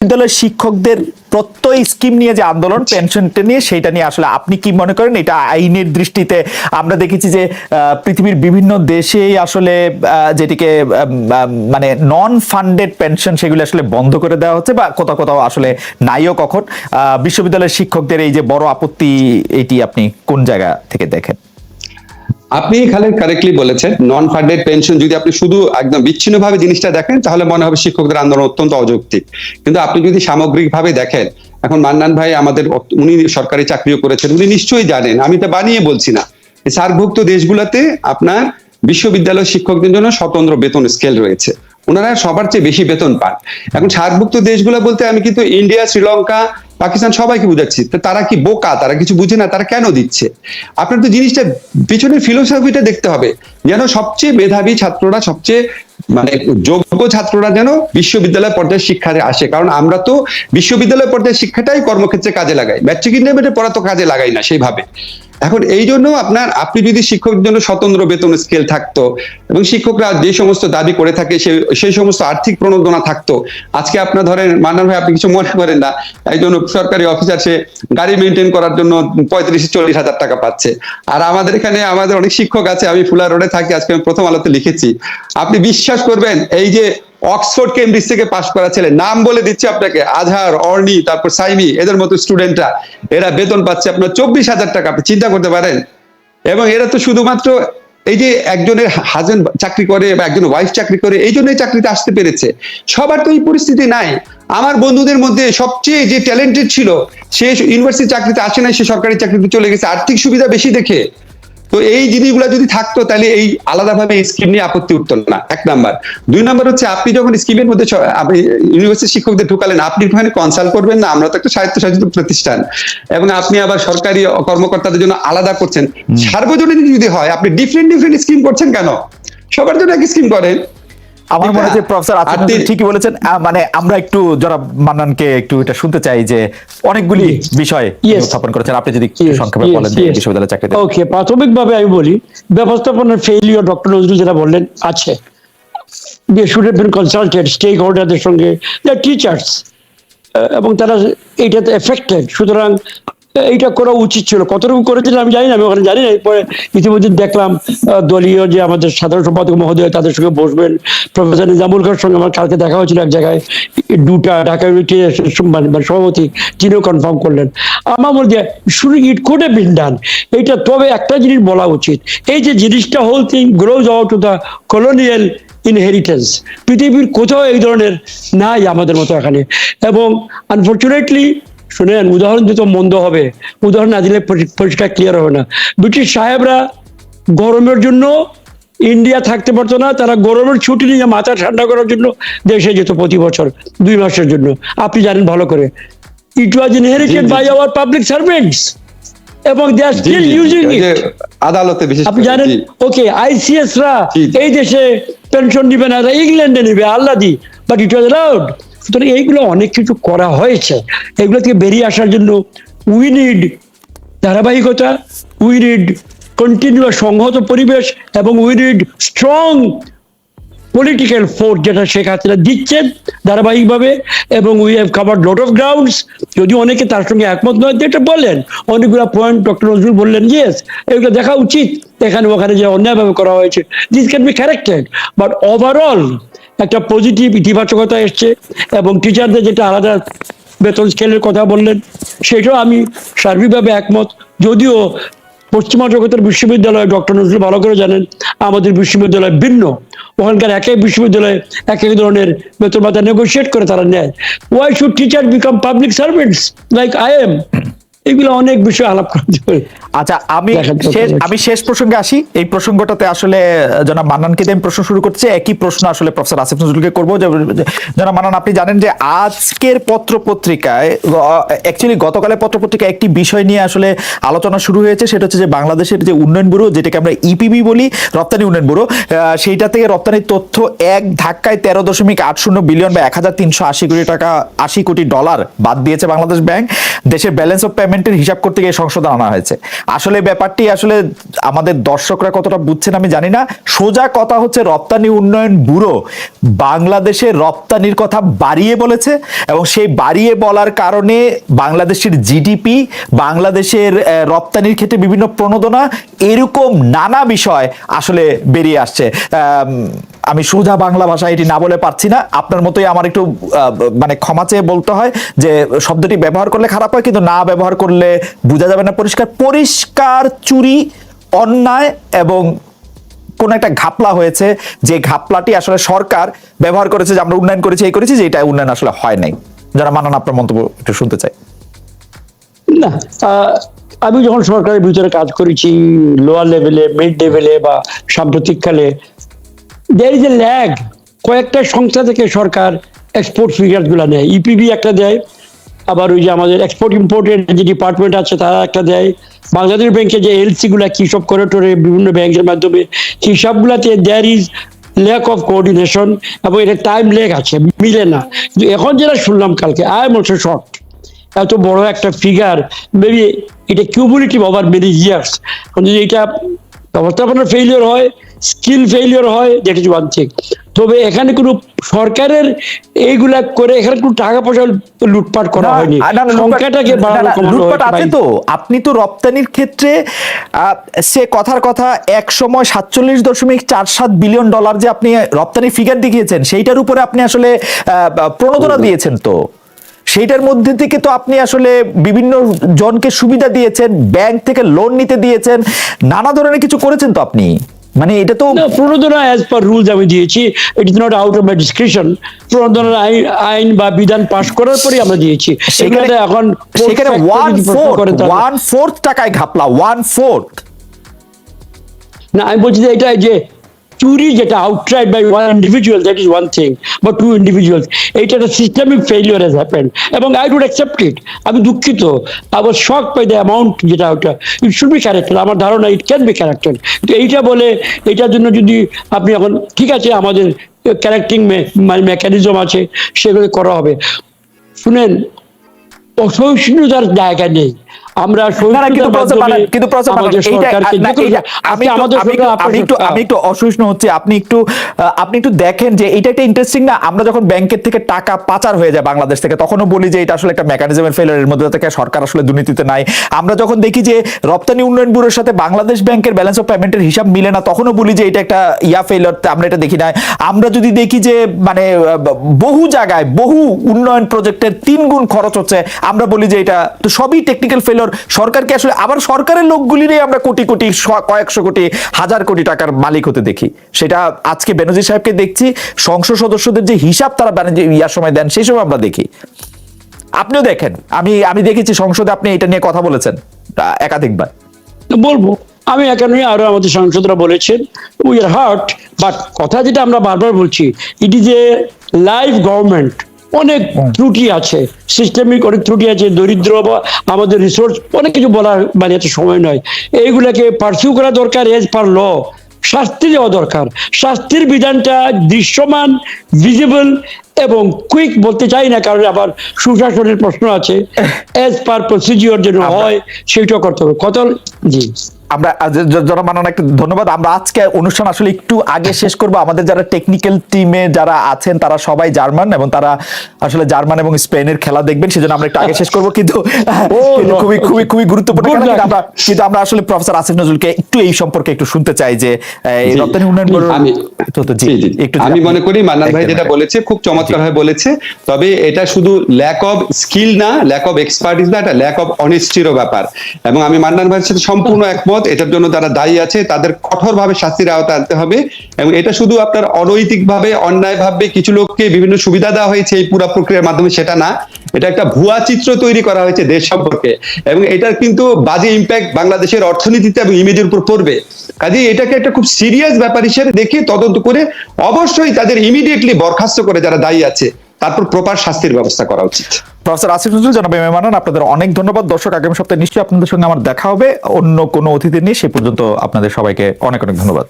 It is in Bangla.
বিদ্যালয়ের শিক্ষকদের প্রত্যয় স্কিম নিয়ে যে আন্দোলন পেনশনটা নিয়ে সেটা নিয়ে আসলে আপনি কি মনে করেন? এটা আইনের দৃষ্টিতে আমরা দেখেছি যে আহ, পৃথিবীর বিভিন্ন দেশেই আসলে আহ, যেটিকে মানে নন ফান্ডেড পেনশন সেগুলো আসলে বন্ধ করে দেওয়া হচ্ছে বা কোথাও কোথাও আসলে নাইও কখন। আহ, বিশ্ববিদ্যালয়ের শিক্ষকদের এই যে বড় আপত্তি এটি আপনি কোন জায়গা থেকে দেখেন? আপনি খালেন কারেক্টলি বলেছেন নন ফান্ডেড পেনশন যদি আপনি শুধু একদম বিচ্ছিন্নভাবে জিনিসটা দেখেন, তাহলে মনে হবে শিক্ষকদের আন্দোলন অত্যন্ত অযৌক্তিক। কিন্তু আপনি যদি সামগ্রিক ভাবে দেখেন, এখন মান্নান ভাই আমাদের উনি সরকারি চাকরিও করেছেন, উনি নিশ্চয়ই জানেন, আমি তো বানিয়ে বলছি না। সার্কভুক্ত দেশগুলোতে আপনার বিশ্ববিদ্যালয় শিক্ষকদের জন্য স্বতন্ত্র বেতন স্কেল রয়েছে। ওনারা সবার চেয়ে বেশি বেতন পান। এখন সার্কভুক্ত দেশগুলো বলতে আমি কিন্তু ইন্ডিয়া, শ্রীলঙ্কা, পাকিস্তান সবাইকে বুঝাচ্ছি। তারা কি বোকা? তারা কিছু বুঝে না, তারা কেন দিচ্ছে? আপনার তো জিনিসটা পিছনের ফিলোসফিটা দেখতে হবে। যেন সবচেয়ে মেধাবী ছাত্ররা, সবচেয়ে মানে যোগ্য ছাত্ররা যেন বিশ্ববিদ্যালয় পর্যায়ে শিক্ষাতে আসে। কারণ আমরা তো বিশ্ববিদ্যালয় পর্যায়ে শিক্ষাটাই কর্মক্ষেত্রে কাজে লাগাই। ম্যাট্রিক ইন্টারমিডিয়েট পড়া তো কাজে লাগাই না সেইভাবে। এখন এই জন্য আপনার, আপনি যদি শিক্ষকদের জন্য স্বতন্ত্র বেতন স্কেল থাকতো এবং শিক্ষকরা যে সমস্ত দাবি করে থাকে সেই সমস্ত আর্থিক প্রণোদনা থাকতো, আজকে আপনার ধরেন, মান্নান ভাই আপনি কিছু মনে করেন না একজন সরকারি অফিসার সে গাড়ি মেনটেন করার জন্য পঁয়ত্রিশ, চল্লিশ হাজার টাকা পাচ্ছে। আর আমাদের এখানে, আমাদের অনেক শিক্ষক আছে, আমি ফুলা রোডে থাকি, আজকে আমি প্রথম আলোতে লিখেছি। আপনি বিশ্বাস করবেন, এই যে অক্সফোর্ড, কেমব্রিজ থেকে পাশ করা ছেলে। নাম বলে দিচ্ছে আপনাকে, আজহার, অর্নি, তারপর সাইমি, এদের মতো স্টুডেন্টরা এরা বেতন পাচ্ছে আপনার চব্বিশ হাজার টাকা, আপনি চিন্তা করতে পারেন। এবং এরা তো শুধুমাত্র এই যে একজনের হাজবেন্ড চাকরি করে বা একজন ওয়াইফ চাকরি করে, এই জন্যই চাকরিতে আসতে পেরেছে। সবার তো এই পরিস্থিতি নাই। আমার বন্ধুদের মধ্যে সবচেয়ে যে ট্যালেন্টেড ছিল, সে ইউনিভার্সিটি চাকরিতে আসে নাই, সে সরকারি চাকরিতে চলে গেছে। আর্থিক সুবিধা বেশি দেখে। তো এই জিনিসগুলো যদি থাকতো তাহলে এই আলাদাভাবে স্কিম নিয়ে আপত্তি উঠতো না। এক নাম্বার। দুই নাম্বার হচ্ছে আপনি যখন স্কিমের মধ্যে আপনি ইউনিভার্সিটি শিক্ষকদের ঢুকালেন আপনি ওখানে কনসাল্ট করবেন না আমরা তো একটা স্বায়ত্তশাসিত প্রতিষ্ঠান। এবং আপনি আবার সরকারি কর্মকর্তাদের জন্য আলাদা করছেন। সার্বজনীন যদি হয় আপনি ডিফারেন্ট ডিফারেন্ট স্কিম করছেন কেন? সবার জন্য এক স্কিম করেন। আমার মনে হয় যে প্রফেসর তি- ঠিকই বলেছেন মানে আমরা একটু যারা মান্নানকে একটু এটা শুনতে চাই যে অনেকগুলি বিষয়. উত্থাপন করেছেন। আপনি যদি সংক্ষেপে বলেন যে yes. বিশ্ববিদ্যালয় চাকরিতে। ওকে প্রাথমিকভাবে আমি বলি ব্যবস্থাপনার ফেইলিওর ডক্টর নজরুল যেটা বললেন আছে। They should have been consulted stake হোল্ডারদের সঙ্গে দ্য টিচার্স এবং তারা এইটাতে এফেক্টেড সুতরাং এইটা করা উচিত ছিল। কতটুকু করেছিলেন আমি জানি না, আমি ওখানে জানি না। এরপরে ইতিমধ্যে দেখলাম দলীয় যে আমাদের সাধারণ সম্পাদক মহোদয়, তাদের সঙ্গে বসবেন। প্রফেসর নিজামুল খানের সঙ্গে আমার কালকে দেখা হয়েছিল এক জায়গায়। দুটা ঢাকা ইউনিটি মানে সভাপতি, তিনিও কনফার্ম করলেন। আমার মধ্যে শুরু ইট কোড এ এইটা তবে একটা জিনিস বলা উচিত। এই যে জিনিসটা whole thing grows out to the colonial inheritance পৃথিবীর কোথাও এই ধরনের নাই আমাদের মতো এখানে। এবং আনফর্চুনেটলি শুনেন উদাহরণ দিতে মন্দ হবে। উদাহরণ না দিলে পরিষ্কার ক্লিয়ার হবে না। ব্রিটিশ সাহেবরা গরমের জন্য ইন্ডিয়া থাকতে পারতো না তারা গরমের ছুটি নিয়ে মাথা ঠান্ডা করার জন্য দেশে যেত প্রতি বছর দুই মাসের জন্য। আপনি জানেন ভালো করে। It was inherited. By our public servants এবং they R still using it আদালতে বিশেষ আপনি জানেন ওকে আইসিএস রা। এই দেশে পেনশন নিবে না ইংল্যান্ডে নিবে আল্লাহ দি বাট ইট ওয়াজ অ্যালাউড সুতরাং এইগুলো অনেক কিছু করা হয়েছে। এগুলো থেকে বেরিয়ে আসার জন্য উই নিড ধারাবাহিকতা উই নিড কন্টিনিউয়াস সংহত পরিবেশ এবং we need strong political force যেটা শেখ হাসিনা দিচ্ছেন ধারাবাহিকভাবে এবং we have covered lot of grounds যদি অনেকে তার সঙ্গে একমত নয়, যেটা বলেন অনেকগুলো পয়েন্ট ডক্টর নজরুল বললেন ইয়েস এগুলো দেখা উচিত। এখানে ওখানে যে অন্যায়ভাবে করা হয়েছে this can be corrected but overall একটা পজিটিভ ইতিবাচকতা এসছে এবং টিচারদের যেটা আলাদা বেতন স্কেলের কথা বললেন, সেটাও আমি সার্বিকভাবে একমত। যদিও পশ্চিমা জগতের বিশ্ববিদ্যালয়ে ডক্টর নজরুল ভালো করে জানেন, আমাদের বিশ্ববিদ্যালয় ভিন্ন। ওখানকার এক এক বিশ্ববিদ্যালয়ে এক এক ধরনের বেতন ভাতা নেগোসিয়েট করে তারা নেয়। Why should teacher become public servants like I am এগুলো অনেক বিষয় আলাপ করতে পারে আচ্ছা আমি শেষ আমি শেষ প্রসঙ্গে আসি। এই প্রসঙ্গটাতে আসলে জনাব মান্নানকে দিয়ে আমি প্রশ্ন শুরু করছি একই প্রশ্ন আসলে প্রফেসর আসিফ নজরুলকে করব। জনাব মান্নান আপনি জানেন যে আজকের পত্র পত্রিকায় অ্যাকচুয়ালি গতকালের পত্র পত্রিকায় একটি বিষয় নিয়ে আসলে আলোচনা শুরু হয়েছে। সেটা হচ্ছে যে বাংলাদেশের যে উন্নয়ন ব্যুরো যেটাকে আমরা ইপিবি বলি রপ্তানি উন্নয়ন ব্যুরো আহ, সেইটা থেকে রপ্তানির তথ্য এক ধাক্কায় তেরো দশমিক আট শূন্য বিলিয়ন বা এক হাজার তিনশো আশি কোটি টাকা আশি কোটি ডলার বাদ দিয়েছে বাংলাদেশ ব্যাংক। দেশের ব্যালেন্স অফ পেমেন্ট পেমেন্টের হিসাব করতে গিয়ে সংশোধন আনা হয়েছে। আসলে ব্যাপারটি আসলে আমাদের দর্শকরা কতটা বুঝছেন আমি জানি না। সোজা কথা হচ্ছে রপ্তানি উন্নয়ন ব্যুরো বাংলাদেশের রপ্তানির কথা বাড়িয়ে বলেছে এবং সেই বাড়িয়ে বলার কারণে বাংলাদেশের জিডিপি বাংলাদেশের রপ্তানির ক্ষেত্রে বিভিন্ন প্রণোদনা এরকম নানা বিষয় আসলে বেরিয়ে আসছে। আম, আমি সোজা বাংলা ভাষায় এটি না বলে পারছি না। আপনার মতোই আমার একটু মানে ক্ষমা চেয়ে বলতে হয় যে শব্দটি ব্যবহার করলে খারাপ হয় কিন্তু না ব্যবহার করলে বোঝা যাবে না পরিষ্কার। পরিষ্কার চুরি, অন্যায় এবং কোন একটা ঘাপলা হয়েছে, যে ঘাপলাটি আসলে সরকার ব্যবহার করেছে যে আমরা উন্নয়ন করেছি, এই করেছি, যে এটা উন্নয়ন আসলে হয় নাই। যারা মানান, আপনার মন্তব্য একটু শুনতে চাই। না আমি যখন সরকারের ভিতরে কাজ করেছি লোয়ার লেভেলে মিড লেভেলে বা সাম্প্রতিককালে দের ইজ এ ল্যাগ কয়েকটা সংস্থা থেকে সরকার এক্সপোর্ট ফিগারগুলা নেয় ইপিবি একটা দেয়। আবার ওই যে আমাদের এক্সপোর্ট ইম্পোর্টের যে ডিপার্টমেন্ট আছে, তারা একটা দেয়। বাংলাদেশ ব্যাংকে যে এলসি গুলা কি সব করে টোরে বিভিন্ন ব্যাংকের মাধ্যমে হিসাবগুলাতে there is lack of coordination এবং এটা টাইম লেগ আছে, মিলে না। কিন্তু এখন যেটা শুনলাম কালকে আই এম শর্ট এত বড় একটা ফিগার মেবি এটা কিউমুলেটিভ ওভার মেনি ইয়ার্স যদি এটা ব্যবস্থাপনার ফেলিওর হয় স্কিল ফেলিওর হয় দ্যাট ইজ ওয়ান থিং। তবে এখানে কোনো সরকারের এইগুলা করে এখানে কোনো টাকা পয়সা লুটপাট করা হয়নি। সংখ্যাটাকে লুটপাট আছে তো। আপনি তো রপ্তানির ক্ষেত্রে সে কথার কথা এক সময় সাতচল্লিশ দশমিক চার সাত বিলিয়ন ডলার যে আপনি রপ্তানি ফিগার দেখিয়েছেন সেইটার উপরে আপনি আসলে আহ, প্রণোদনা দিয়েছেন তো। সেইটার মধ্যে থেকে তো আপনি আসলে বিভিন্ন জনকে সুবিধা দিয়েছেন ব্যাংক থেকে লোন নিতে দিয়েছেন নানা ধরনের কিছু করেছেন তো আপনি? মানে এটা তো প্রণোদনা অ্যাজ পার রুলস আমি দিয়েছি। It is not out of my description প্রণোদনার আইন আইন বা বিধান পাশ করার পরে আমরা দিয়েছি। সেখানে এখন সেখানে ওয়ান ফোর্থ ওয়ান ফোর্থ টাকায় ঘাপলা ওয়ান ফোর্থ না আমি বলছি যে এটা যে চুরি যেটা outright by one individual that is one thing বা টু ইন্ডিভিজুয়ালস এইটা একটা সিস্টেমিক ফেলিওর হ্যাজ হ্যাপেন এবং আই ডোন্ট অ্যাকসেপ্ট ইট আমি দুঃখিত। আবার শক পাই দ্য অ্যামাউন্ট যেটা ওটা ইট শুড বি ক্যারেক্টার আমার ধারণা ইট ক্যান বি ক্যারেক্টার তো এইটা বলে, এইটার জন্য যদি আপনি এখন, ঠিক আছে, আমাদের ক্যারেক্টিং মানে মেকানিজম আছে, সেগুলো করা হবে। শুনেন, অসহিষ্ণুতার জায়গা নেই। আমরা কিন্তু আমি একটু- আমি একটু অসহিষ্ণু হচ্ছে আপনি একটু আপনি একটু দেখেন যে এটা একটা ইন্টারেস্টিং না যখন ব্যাংকের থেকে টাকা পাচার হয়ে যায় বাংলাদেশ থেকে তখনও বলি যে এটা আসলে একটা মেকানিজমের ফেলারের মধ্যে থেকে সরকার আসলে দুর্নীতিতে নাই। আমরা যখন দেখি যে রপ্তানি উন্নয়ন ব্যুরোর সাথে বাংলাদেশ ব্যাংকের ব্যালেন্স অফ পেমেন্টের হিসাব মিলে না তখনও বলি যে এটা একটা ইয়া ফেলার আমরা এটা দেখি না আমরা যদি দেখি যে মানে বহু জায়গায় বহু উন্নয়ন প্রজেক্টের তিন গুণ খরচ হচ্ছে আমরা বলি যে এটা তো সবই টেকনিক্যাল ফেলোর সরকারকে আসলে আবার সরকারের লোকগুলিরই আমরা কোটি কোটি কয়েকশো কোটি, হাজার কোটি টাকার মালিক হতে দেখি। সেটা আজকে বেনজির সাহেবকে দেখছি, সংসদ সদস্যদের যে হিসাব তারা ইয়ার সময় দেন, সেই সময় আমরা দেখি। আপনিও দেখেন, আমি আমি দেখেছি সংসদে আপনি এটা নিয়ে কথা বলেছেন একাধিকবার। বলব, আমি এখানে আরও আমাদের সাংসদরা বলেছেন উই আর হার্ট বাট কথা যেটা আমরা বারবার বলছি it is a live government অনেক ত্রুটি আছে সিস্টেমিক অনেক ত্রুটি আছে দরিদ্র বা আমাদের রিসোর্স অনেক কিছু বলার মানে এত সময় নয়। এইগুলাকে পার্সিউ করা দরকার এজ পার ল শাস্তি দেওয়া দরকার। শাস্তির বিধানটা দৃশ্যমান ভিজিবল এবং কুইক বলতে চাই না কারণ আবার সুশাসনের প্রশ্ন আছে। এজ পার প্রসিজিওর যেন হয় সেইটাও করতে হবে। কত জি। আমরা জনমানন একটা ধন্যবাদ। আমরা আজকে অনুষ্ঠান আসলে একটু আগে শেষ করব। আমাদের যারা টেকনিক্যাল টিমে যারা আছেন তারা সবাই জার্মান এবং তারা আসলে জার্মান এবং স্পেনের খেলা দেখবেন সেজন্য আমরা একটু আগে শেষ করব। কিন্তু খুবই খুবই খুবই গুরুত্বপূর্ণ. আমরা কিন্তু আমরা আসলে প্রফেসর আসিফ নজরুলকে একটু এই সম্পর্কে একটু শুনতে চাই যে রপ্তানি উন্নয়ন ব্যুরোর- আমি। একটু আমি মনে করি মান্নান ভাই যেটা বলেছে খুব চমৎকার ভাবে বলেছে। তবে এটা শুধু ল্যাক অফ স্কিল না ল্যাক অফ এক্সপার্টিস না এটা ল্যাক অফ অনেস্টিরও ব্যাপার। এবং আমি মান্নান ভাইয়ের সাথে সম্পূর্ণ একমত এটার জন্য যারা দায়ী আছে, তাদের কঠোরভাবে শাস্তির আওতায় আনতে হবে এবং এটা শুধু আপনার অনৈতিক ভাবে অন্যায় ভাবে কিছু লোককে বিভিন্ন সুবিধা দেওয়া হয়েছে এই পুরো প্রক্রিয়ার মাধ্যমে, সেটা না। এটা একটা ভুয়া চিত্র তৈরি করা হয়েছে দেশ সম্পর্কে এবং এটার কিন্তু বাজে ইম্প্যাক্ট বাংলাদেশের অর্থনীতিতে এবং ইমেজের উপর পড়বে। কাজে এটাকে একটা খুব সিরিয়াস ব্যাপার হিসেবে দেখে তদন্ত করে অবশ্যই তাদের ইমিডিয়েটলি বরখাস্ত করে যারা দায়ী আছে। তারপর প্রপার শাস্তির ব্যবস্থা করা উচিত। প্রফেসর আসিফ নজরুল, জনাব এম আপনাদের অনেক ধন্যবাদ। দর্শক, আগামী সপ্তাহে নিশ্চয়ই আপনাদের সঙ্গে আমার দেখা হবে। অন্য কোনো অতিথি নিয়ে সে পর্যন্ত আপনাদের সবাইকে অনেক অনেক ধন্যবাদ।